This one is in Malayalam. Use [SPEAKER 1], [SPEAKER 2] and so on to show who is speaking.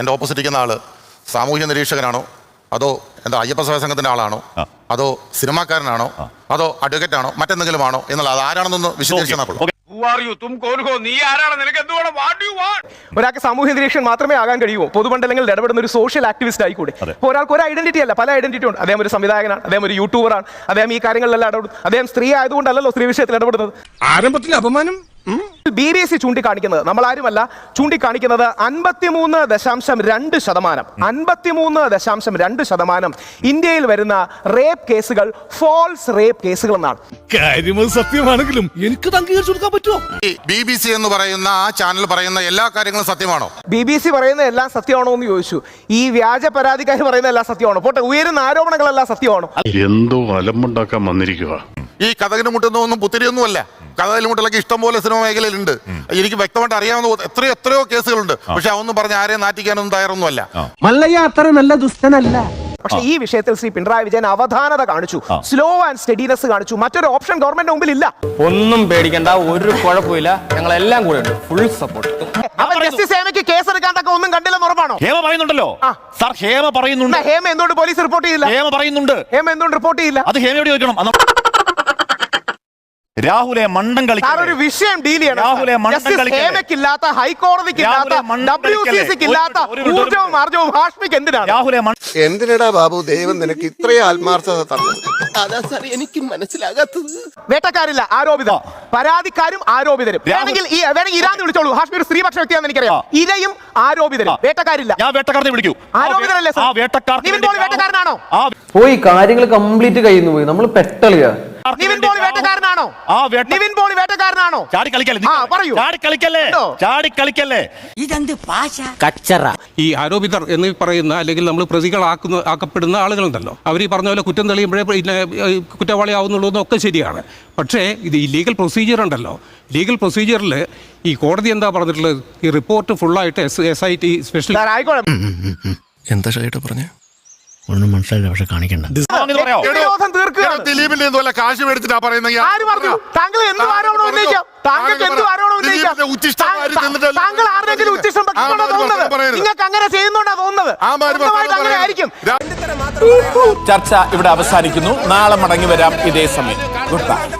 [SPEAKER 1] എന്റെ ഓപ്പോസിറ്റ് ഇരിക്കുന്ന ആൾ സാമൂഹ്യ നിരീക്ഷകനാണോ? അതോ എന്താ അയ്യപ്പ സഭ സംഘത്തിന്റെ ആളാണോ അതോ സിനിമാക്കാരനാണോ? അതോ അഡ്വക്കേറ്റ് ആണോ മറ്റെന്തെങ്കിലും ആണോ എന്നുള്ള അത് ആരാണെന്നൊന്ന്
[SPEAKER 2] വിശദീകരിച്ചു
[SPEAKER 3] ഒരാൾക്ക് സാമൂഹ്യ നിരീക്ഷൻ മാത്രമേ ആകാൻ കഴിയുമോ പൊതുമണ്ഡലങ്ങളിൽ ഇടപെടുന്ന ഒരു സോഷ്യൽ ആക്ടിവിസ്റ്റ് ആയിക്കൂടെ? അപ്പോൾ ഒരാൾക്ക് ഒരു ഐഡന്റിറ്റി അല്ല. പല ഐഡന്റിറ്റി ഉണ്ട്. അദ്ദേഹം ഒരു സംവിധായകനാണ്. അദ്ദേഹം ഒരു യൂട്യൂബറാണ് അദ്ദേഹം ഈ കാര്യങ്ങളിലെല്ലാം ഇടപെടും അദ്ദേഹം സ്ത്രീ ആയതുകൊണ്ടല്ലോ സ്ത്രീ വിഷയത്തിൽ ഇടപെടുന്നത്.
[SPEAKER 2] ആരംഭത്തിൽ അപമാനം?
[SPEAKER 3] ബി ബി എസ് സി ചൂണ്ടിക്കാണിക്കുന്നത്. നമ്മൾ ആരുമല്ല ചൂണ്ടിക്കാണിക്കുന്നത് അൻപത്തിമൂന്ന് ദശാംശം രണ്ട് ശതമാനം. അൻപത്തിമൂന്ന് ദശാംശം രണ്ട് ശതമാനം ഇന്ത്യയിൽ വരുന്ന റേപ്പ് കേസുകൾ ഫോൾസ് റേപ്പ് കേസുകൾ എന്നാണ്
[SPEAKER 4] സത്യമാണെങ്കിലും എനിക്ക് അംഗീകരിച്ചു കൊടുക്കാൻ പറ്റുമോ?
[SPEAKER 1] ബി ബി സി എന്ന് പറയുന്ന ആ ചാനൽ പറയുന്ന എല്ലാ കാര്യങ്ങളും സത്യമാണോ?
[SPEAKER 3] ബി ബി സി പറയുന്ന എല്ലാം സത്യമാണോ എന്ന് ചോദിച്ചു. ഈ വ്യാജ പരാതിക്കാർ പറയുന്ന എല്ലാം സത്യമാണോ? പോട്ടെ ഉയരുന്ന ആരോപണങ്ങളെല്ലാം സത്യമാണോ?
[SPEAKER 5] എന്തോ അലമ്പുണ്ടാക്കാൻ വന്നിരിക്കുക
[SPEAKER 1] ഈ കഥകിന് മുട്ടുന്ന ഒന്നും പുത്തിരിയൊന്നുമല്ല. കഥകിന് മുട്ടലൊക്കെ ഇഷ്ടം പോലെ സിനിമ മേഖലയിലുണ്ട്. എനിക്ക് വ്യക്തമായിട്ട് അറിയാവുന്ന എത്രയോ എത്രയോ കേസുകളുണ്ട്. പക്ഷെ അതൊന്നും പറഞ്ഞ് ആരെയും നാറ്റിക്കാനൊന്നും തയ്യാറൊന്നുമല്ല.
[SPEAKER 6] മല്ലയ്യ അത്ര നല്ല ദുഷ്ടനല്ല.
[SPEAKER 3] പക്ഷേ ഈ വിഷയത്തിൽ ശ്രീ പിണറായി വിജയൻ അവധാനത കാണിച്ചു. സ്ലോ ആൻഡ് സ്റ്റഡിനെസ് കാണിച്ചു. മറ്റൊരു ഓപ്ഷൻ ഗവൺമെന്റ് മുമ്പിൽ ഇല്ല
[SPEAKER 7] ഒന്നും പേടിക്കണ്ട. ഒരു കുഴപ്പമില്ല. ഞങ്ങളെല്ലാം കൂടെ ഉണ്ട്. ഫുൾ സപ്പോർട്ട്
[SPEAKER 3] കേസ് ഒന്നും കണ്ടില്ലെന്ന് ഉറപ്പാണോ?
[SPEAKER 8] ഹേമ പറയുന്നുണ്ടല്ലോ. സാർ ഹേമ പറയുന്നുണ്ട്.
[SPEAKER 3] എന്നാ ഹേമ എന്തുകൊണ്ട് പോലീസ് റിപ്പോർട്ട് ചെയ്യില്ല
[SPEAKER 8] ഹേമ പറയുന്നുണ്ട്.
[SPEAKER 3] ഹേമ എന്തുകൊണ്ട് റിപ്പോർട്ട് ചെയ്യില്ല
[SPEAKER 8] അത് ഹേമയോട് ചോദിക്കണം. രാഹുലെ മണ്ടം
[SPEAKER 3] കളിക്കാൻ ഒരു വിഷയം ഡീൽ ചെയ്യണം
[SPEAKER 8] രാഹുലെ
[SPEAKER 3] സി ഇല്ലാത്ത
[SPEAKER 8] മിനിറ്റ്, ഒരു
[SPEAKER 3] ഊർജവും ആർജവും ഹാഷ്മിക്ക് എന്തിനാണ്?
[SPEAKER 8] രാഹുലെ
[SPEAKER 9] എന്തിനടാ ബാബു? ദൈവം നിനക്ക് ഇത്രയും ആത്മാർത്ഥത തന്നത് അതാ സാർ എനിക്ക് മനസ്സിലാകാത്തത്.
[SPEAKER 3] വേട്ടക്കാരില്ല
[SPEAKER 8] ആരോപിത
[SPEAKER 3] പരാതിക്കാരും ആരോപിതരും. വേണമെങ്കിൽ ഈ വേണമെങ്കിൽ ഇരാന്ന് വിളിച്ചോളൂ. ഹാഷ്മി ഒരു സ്ത്രീപക്ഷ വ്യക്തിയാണെന്ന് എനിക്കറിയാം. ഇരയും ആരോപിതരും. വേട്ടക്കാരില്ല.
[SPEAKER 8] ഞാൻ വേട്ടക്കാരനെ വിളിക്കൂ.
[SPEAKER 3] ആരോപിതരല്ലേ
[SPEAKER 8] ആ വേണ്ടി
[SPEAKER 3] വേട്ടക്കാരനാണോ?
[SPEAKER 7] പോയി കാര്യങ്ങൾ കംപ്ലീറ്റ് കഴിയുന്നു പോയി. നമ്മൾ പെട്ടളിയാ.
[SPEAKER 3] നിവിൻ വേട്ടക്കാരനാണോ
[SPEAKER 8] ആ വേട്ട
[SPEAKER 3] നിവിൻ പോളി വേട്ടക്കാരനാണോ?
[SPEAKER 8] ചാടി കളിക്കല്ലേ?
[SPEAKER 3] ആ, പറയൂ.
[SPEAKER 8] ചാടി കളിക്കല്ലേ?
[SPEAKER 3] ഉണ്ടോ?
[SPEAKER 8] ചാടി കളിക്കല്ലേ? ഇതെന്ത് പാശ? കച്ചറ.
[SPEAKER 4] ഈ ആരോപിതർ എന്ന് പറയുന്ന അല്ലെങ്കിൽ നമ്മൾ പ്രതികളാക്കുന്ന ആക്കപ്പെടുന്ന ആളുകളുണ്ടല്ലോ. അവർ ഈ പറഞ്ഞ പോലെ കുറ്റം തെളിയുമ്പോഴേ പിന്നെ കുറ്റവാളിയാവുന്നുള്ളൂ എന്നൊക്കെ ശരിയാണ്. പക്ഷേ ഇത് ഈ ലീഗൽ പ്രൊസീജിയർ ഉണ്ടല്ലോ ലീഗൽ പ്രൊസീജിയറിൽ ഈ കോടതി എന്താ പറഞ്ഞിട്ടുള്ളത്? ഈ റിപ്പോർട്ട് ഫുള്ളായിട്ട് S S I T special
[SPEAKER 3] sir
[SPEAKER 5] എന്താ ഷൈട്ട് പറഞ്ഞേ?
[SPEAKER 10] ഒന്നും മനസ്സിലായില്ല പക്ഷെ കാണിക്കണ്ട.
[SPEAKER 1] ദിലീപിന്റെ കാശ് മേടിച്ചിട്ടാ പറയുന്നത്
[SPEAKER 3] ആര് പറഞ്ഞു? താങ്കൾ എന്ത് ആരോപണം ഉന്നയിക്കാം താങ്കൾക്ക് എന്ത് ആരോപണം ഉന്നയിക്കാം താങ്കൾ- താങ്കൾ ആരുടെങ്കിലും ഉച്ചിഷ്ടം ഭക്ഷിച്ചുകൊണ്ടാ തോന്നുന്നത്? നിങ്ങൾക്ക് അങ്ങനെ ചെയ്യുന്നോണ്ടാ തോന്നുന്നത്? സ്വന്തമായിട്ട് അങ്ങനെ ആയിരിക്കും.
[SPEAKER 2] ചർച്ച ഇവിടെ അവസാനിക്കുന്നു. നാളെ മടങ്ങി വരാം ഇതേ സമയം. Good bye